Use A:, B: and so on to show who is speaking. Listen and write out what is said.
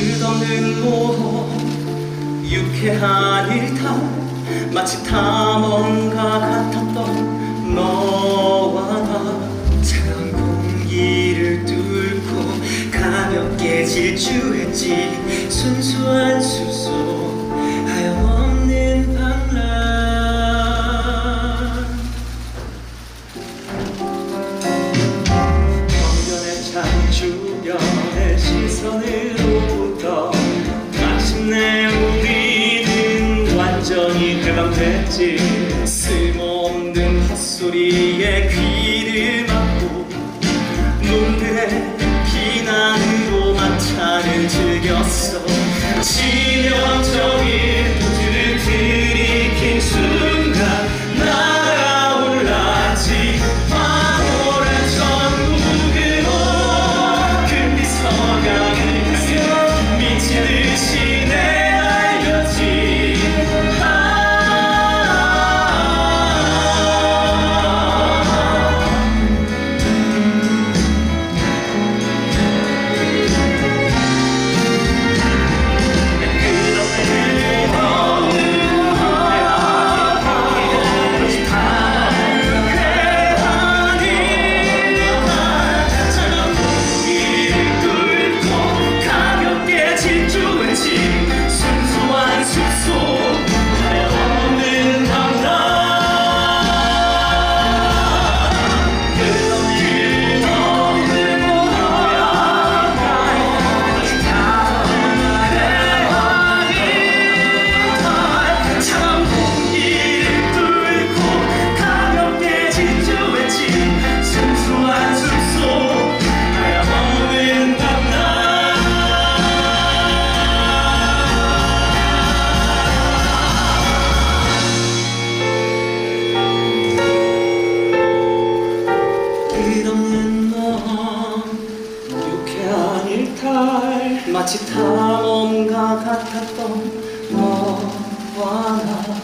A: 흐르던 응모로 유쾌한 일탈 마치 탐험가 같았던 너와 나. 차가운 공기를 뚫고 가볍게 질주했지. 순수한 순 완전히 해방됐지. 쓸모없는 헛소리에 귀를 막고 놈들의 비난으로 마차를 즐겼어 날 마치 다 뭔가 같았던 너와 나.